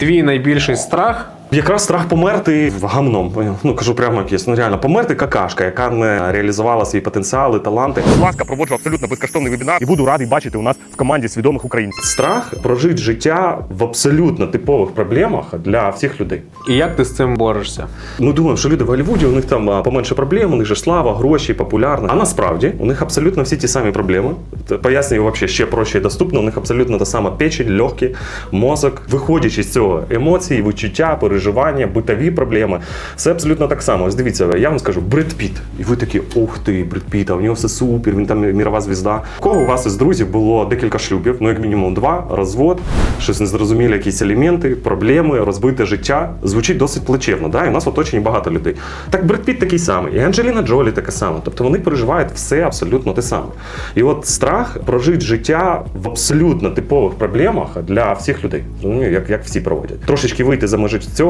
Твій найбільший страх Якраз страх померти гамном. Ну кажу прямо як. Ну реально, померти какашка, яка не реалізувала свої потенціали, таланти. Будь ласка, проводжу абсолютно безкоштовний вебінар і буду радий бачити у нас в команді свідомих українців. Страх прожити життя в абсолютно типових проблемах для всіх людей. і як ти з цим борешся? Ми думаємо, що люди в Голлівуді, у них там поменше проблем, у них же слава, гроші, популярно. А насправді у них абсолютно всі ті самі проблеми. Пояснюю вообще ще проще і доступно. У них абсолютно та сама печень, легкі, мозок. Виходячи з цього, емоції, відчуття, переживання, битові проблеми. Все абсолютно так само. Ось дивіться, я вам скажу, Бред Піт. І ви такі, ух ти, Бред Піт, а в нього все супер, він там мірова звізда. У Кого у вас із друзів було декілька шлюбів, ну як мінімум два, розвод, щось незрозумілі, якісь елементи, проблеми, розбите життя. Звучить досить плачевно. Да? І у нас в оточенні багато людей. Так Бред Піт такий самий, і Анджеліна Джолі така сама. Тобто вони переживають все абсолютно те саме. І от страх прожити життя в абсолютно типових проблемах для всіх людей. Ну, як, як всі проводять. Трошечки вийти за межі цього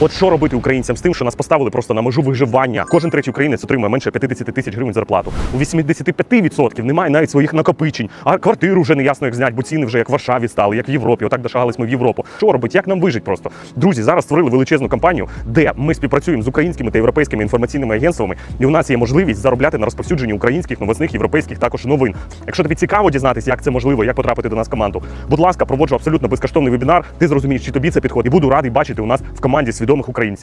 От що робити українцям з тим, що нас поставили просто на межу виживання. Кожен третій українець отримує менше 50 тисяч гривень зарплату. У 85% немає навіть своїх накопичень, а квартиру вже не ясно як знять, бо ціни вже як в Варшаві стали, як в Європі. Отак дошагались ми в Європу. Що робити? Як нам вижити просто? Друзі, зараз створили величезну кампанію, де ми співпрацюємо з українськими та європейськими інформаційними агентствами, і у нас є можливість заробляти на розповсюдженні українських новосних європейських також новин. Якщо тобі цікаво дізнатися, як це можливо, як потрапити до нас в команду, будь ласка, проводжу абсолютно безкоштовний вебінар. Ти зрозумієш, чи тобі це підходить, і буду радий бачити у нас в команді свідомих українців.